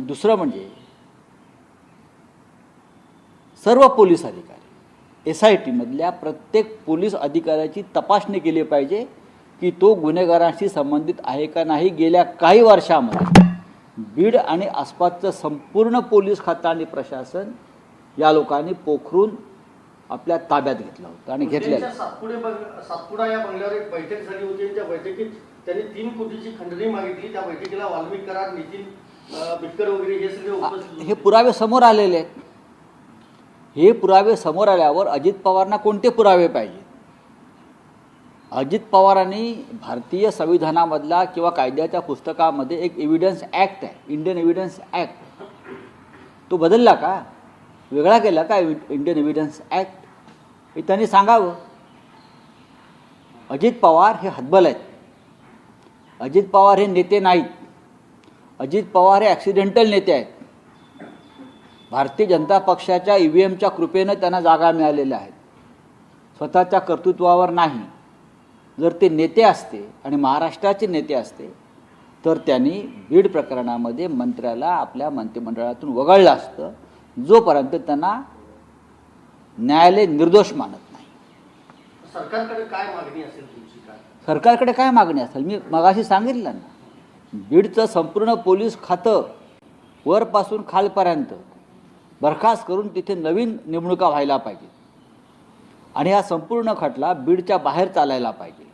दुसरं म्हणजे सर्व पोलीस अधिकारी एस आय टीमधल्या प्रत्येक पोलीस अधिकाऱ्याची तपासणी केली पाहिजे की तो गुन्हेगारांशी संबंधित आहे का नाही गेल्या काही वर्षामध्ये. बीड आणि आसपासचं संपूर्ण पोलीस खातं आणि प्रशासन या लोकांनी पोखरून आपल्या ताब्यात घेतलं होतं आणि घेतलेलं सातपुडे या बंगल्यावर एक बैठक झाली होती आणि त्या बैठकीत त्यांनी तीन कोटीची खंडणी मागितली. त्या बैठकीला वाल्मिक कराड नितीन बिटकर वगैरे हे सगळे उपस्थित हे. पुरावे समोर आलेले आहेत. हे पुरावे समोर आल्यावर अजित पवारांना कोणते पुरावे पाहिजेत अजित पवारांनी भारतीय संविधानामधला किंवा कायद्याच्या पुस्तकामध्ये एक एव्हिडन्स ॲक्ट आहे इंडियन एव्हिडन्स ॲक्ट तो बदलला का? वेगळा केला का इंडियन एव्हिडन्स ॲक्ट हे त्यांनी सांगावं. अजित पवार हे हतबल आहेत. अजित पवार हे नेते नाहीत. अजित पवार हे ॲक्सिडेंटल नेते आहेत. भारतीय जनता पक्षाच्या ई व्ही एमच्या कृपेनं त्यांना जागा मिळालेल्या आहेत. स्वतःच्या कर्तृत्वावर नाही. जर ते नेते असते आणि महाराष्ट्राचे नेते असते तर त्यांनी बीड प्रकरणामध्ये मंत्र्याला आपल्या मंत्रिमंडळातून वगळलं असतं जोपर्यंत त्यांना न्यायालय निर्दोष मानत नाही. सरकारकडे काय मागणी असेल तुमची? काय सरकारकडे काय मागणी असेल? मी मगाशी सांगितलं ना. बीडचं संपूर्ण पोलीस खातं वरपासून खालपर्यंत बरखास्त करून तिथे नवीन नेमणुका व्हायला पाहिजे. आणि हा संपूर्ण खटला बीडच्या बाहेर चालायला पाहिजे.